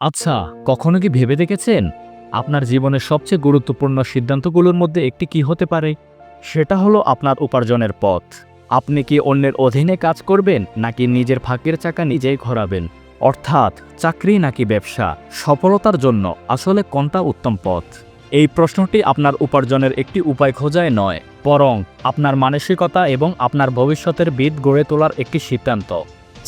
আচ্ছা কখনো কি ভেবে দেখেছেন আপনার জীবনের সবচেয়ে গুরুত্বপূর্ণ সিদ্ধান্তগুলোর মধ্যে একটি কি হতে পারে? সেটা হলো আপনার উপার্জনের পথ। আপনি কি অন্যের অধীনে কাজ করবেন নাকি নিজের ভাগ্যের চাকা নিজেই ঘোরাবেন? অর্থাৎ চাকরি নাকি ব্যবসা? সফলতার জন্য আসলে কোনটা উত্তম পথ? এই প্রশ্নটি আপনার উপার্জনের একটি উপায় খোঁজায় নয়, বরং আপনার মানসিকতা এবং আপনার ভবিষ্যতের বিদ গড়ে তোলার একটি সিদ্ধান্ত।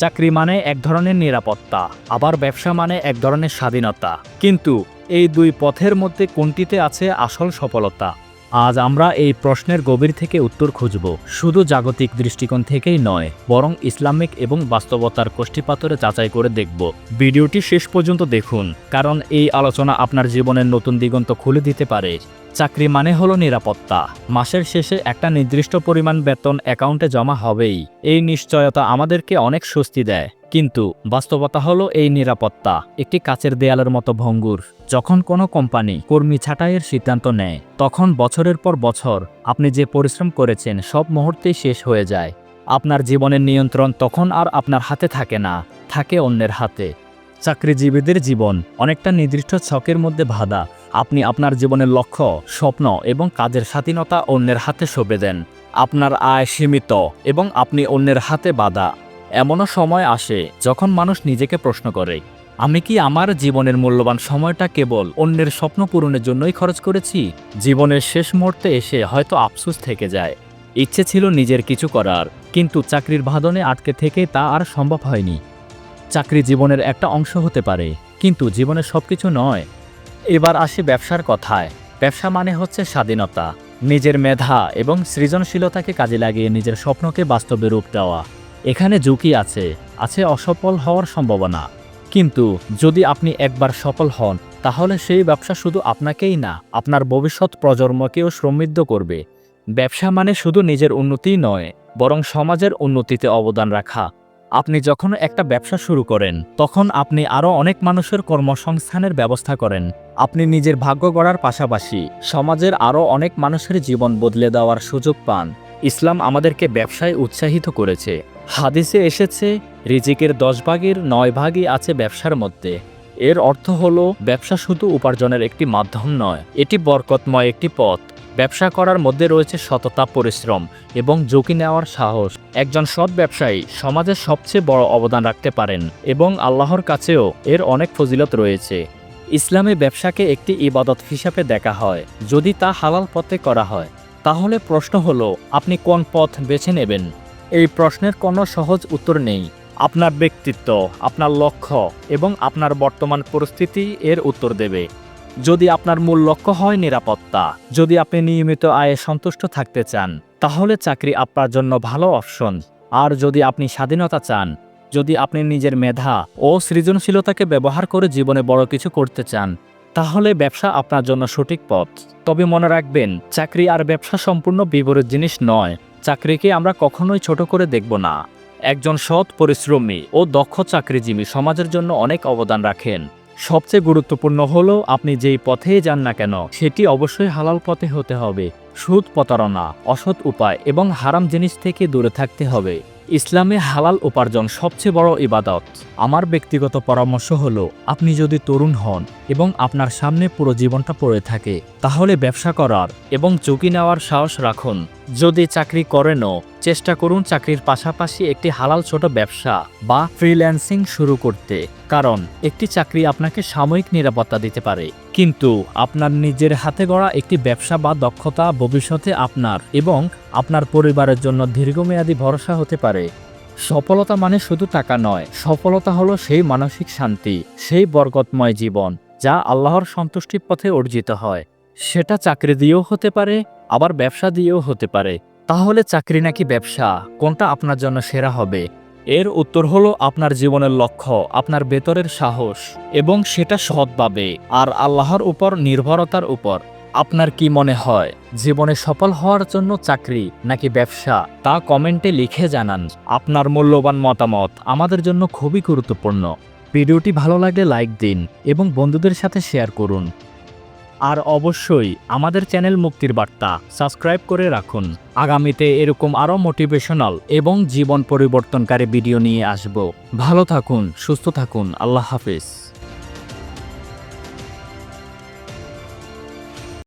চাকরি মানে এক ধরনের নিরাপত্তা, আবার ব্যবসা মানে এক ধরনের স্বাধীনতা। কিন্তু এই দুই পথের মধ্যে কোনটিতে আছে আসল সফলতা? আজ আমরা এই প্রশ্নের গভীর থেকে উত্তর খুঁজব। শুধু জাগতিক দৃষ্টিকোণ থেকেই নয়, বরং ইসলামিক এবং বাস্তবতার কোষ্ঠীপাতরে যাচাই করে দেখব। ভিডিওটি শেষ পর্যন্ত দেখুন, কারণ এই আলোচনা আপনার জীবনের নতুন দিগন্ত খুলে দিতে পারে। চাকরি মানে হলো নিরাপত্তা। মাসের শেষে একটা নির্দিষ্ট পরিমাণ বেতন অ্যাকাউন্টে জমা হবেই। এই নিশ্চয়তা আমাদেরকে অনেক স্বস্তি দেয়। কিন্তু বাস্তবতা হলো এই নিরাপত্তা, একটি কাচের দেয়ালের মতো ভঙ্গুর। যখন কোনো কোম্পানি কর্মী ছাঁটাইয়ের সিদ্ধান্ত নেয়, তখন বছরের পর বছর আপনি যে পরিশ্রম করেছেন সব মুহূর্তেই শেষ হয়ে যায়। আপনার জীবনের নিয়ন্ত্রণ তখন আর আপনার হাতে থাকে না, থাকে অন্যের হাতে। চাকরিজীবীদের জীবন অনেকটা নির্দিষ্ট ছকের মধ্যে বাধা। আপনি আপনার জীবনের লক্ষ্য, স্বপ্ন এবং কাজের স্বাধীনতা অন্যের হাতে সঁপে দেন। আপনার আয় সীমিত এবং আপনি অন্যের হাতে বাধা। এমনও সময় আসে যখন মানুষ নিজেকে প্রশ্ন করে, আমি কি আমার জীবনের মূল্যবান সময়টা কেবল অন্যের স্বপ্ন পূরণের জন্যই খরচ করেছি? জীবনের শেষ মুহূর্তে এসে হয়তো আফসোস থেকে যায়। ইচ্ছে ছিল নিজের কিছু করার, কিন্তু চাকরির বাঁধনে আটকে থেকে তা আর সম্ভব হয়নি। চাকরি জীবনের একটা অংশ হতে পারে, কিন্তু জীবনের সব কিছু নয়। এবার আসি ব্যবসার কথায়। ব্যবসা মানে হচ্ছে স্বাধীনতা। নিজের মেধা এবং সৃজনশীলতাকে কাজে লাগিয়ে নিজের স্বপ্নকে বাস্তবে রূপ দেওয়া। এখানে ঝুঁকি আছে আছে অসফল হওয়ার সম্ভাবনা। কিন্তু যদি আপনি একবার সফল হন, তাহলে সেই ব্যবসা শুধু আপনাকেই না, আপনার ভবিষ্যৎ প্রজন্মকেও সমৃদ্ধ করবে। ব্যবসা মানে শুধু নিজের উন্নতিই নয়, বরং সমাজের উন্নতিতে অবদান রাখা। আপনি যখন একটা ব্যবসা শুরু করেন, তখন আপনি আরও অনেক মানুষের কর্মসংস্থানের ব্যবস্থা করেন। আপনি নিজের ভাগ্য গড়ার পাশাপাশি সমাজের আরও অনেক মানুষের জীবন বদলে দেওয়ার সুযোগ পান। ইসলাম আমাদেরকে ব্যবসায় উৎসাহিত করেছে। হাদিসে এসেছে, রিজিকের দশ ভাগের নয় ভাগই আছে ব্যবসার মধ্যে। এর অর্থ হল, ব্যবসা শুধু উপার্জনের একটি মাধ্যম নয়, এটি বরকতময় একটি পথ। ব্যবসা করার মধ্যে রয়েছে সততা, পরিশ্রম এবং ঝুঁকি নেওয়ার সাহস। একজন সৎ ব্যবসায়ী সমাজের সবচেয়ে বড় অবদান রাখতে পারেন এবং আল্লাহর কাছেও এর অনেক ফজিলত রয়েছে। ইসলামে ব্যবসাকে একটি ইবাদত হিসাবে দেখা হয়। যদি তা হালাল পথে করা হয়, তাহলে প্রশ্ন হলো, আপনি কোন পথ বেছে নেবেন? এই প্রশ্নের কোনো সহজ উত্তর নেই। আপনার ব্যক্তিত্ব, আপনার লক্ষ্য এবং আপনার বর্তমান পরিস্থিতি এর উত্তর দেবে। যদি আপনার মূল লক্ষ্য হয় নিরাপত্তা, যদি আপনি নিয়মিত আয়ে সন্তুষ্ট থাকতে চান, তাহলে চাকরি আপনার জন্য ভালো অপশন। আর যদি আপনি স্বাধীনতা চান, যদি আপনি নিজের মেধা ও সৃজনশীলতাকে ব্যবহার করে জীবনে বড় কিছু করতে চান, তাহলে ব্যবসা আপনার জন্য সঠিক পথ। তবে মনে রাখবেন, চাকরি আর ব্যবসা সম্পূর্ণ বিপরীত জিনিস নয়। চাকরিকে আমরা কখনোই ছোট করে দেখব না। একজন সৎ পরিশ্রমী ও দক্ষ চাকরিজীবী সমাজের জন্য অনেক অবদান রাখেন। সবচেয়ে গুরুত্বপূর্ণ হলো, আপনি যেই পথে যান না কেন, সেটি অবশ্যই হালাল পথে হতে হবে। সুদ প্রতারণা, অসৎ উপায় এবং হারাম জিনিস থেকে দূরে থাকতে হবে। ইসলামে হালাল উপার্জন সবচেয়ে বড় ইবাদত। আমার ব্যক্তিগত পরামর্শ হলো, আপনি যদি তরুণ হন এবং আপনার সামনে পুরো জীবনটা পড়ে থাকে, তাহলে ব্যবসা করার এবং চুকি নেওয়ার সাহস রাখুন। যদি চাকরি করেনও চেষ্টা করুন চাকরির পাশাপাশি একটি হালাল ছোট ব্যবসা বা ফ্রিল্যান্সিং শুরু করতে, কারণ একটি চাকরি আপনাকে সাময়িক নিরাপত্তা দিতে পারে। কিন্তু আপনার নিজের হাতে গড়া একটি ব্যবসা বা দক্ষতা ভবিষ্যতে আপনার এবং আপনার পরিবারের জন্য দীর্ঘমেয়াদী ভরসা হতে পারে। সফলতা মানে শুধু টাকা নয়, সফলতা হলো সেই মানসিক শান্তি, সেই বরকতময় জীবন যা আল্লাহর সন্তুষ্টির পথে অর্জিত হয়। সেটা চাকরি দিয়েও হতে পারে, আবার ব্যবসা দিয়েও হতে পারে। তাহলে চাকরি নাকি ব্যবসা? কোনটা আপনার জন্য সেরা হবে? এর উত্তর হলো আপনার জীবনের লক্ষ্য, আপনার ভেতরের সাহস, এবং সেটা সৎভাবে, আর আল্লাহর উপর নির্ভরতার উপর। আপনার কি মনে হয়, জীবনে সফল হওয়ার জন্য চাকরি নাকি ব্যবসা? তা কমেন্টে লিখে জানান। আপনার মূল্যবান মতামত আমাদের জন্য খুবই গুরুত্বপূর্ণ। ভিডিওটি ভালো লাগলে লাইক দিন এবং বন্ধুদের সাথে শেয়ার করুন। আর অবশ্যই আমাদের চ্যানেল মুক্তির বার্তা সাবস্ক্রাইব করে রাখুন। আগামীতে এরকম আরও মোটিভেশনাল এবং জীবন পরিবর্তনকারী ভিডিও নিয়ে আসব। ভালো থাকুন, সুস্থ থাকুন, আল্লাহ হাফিজ।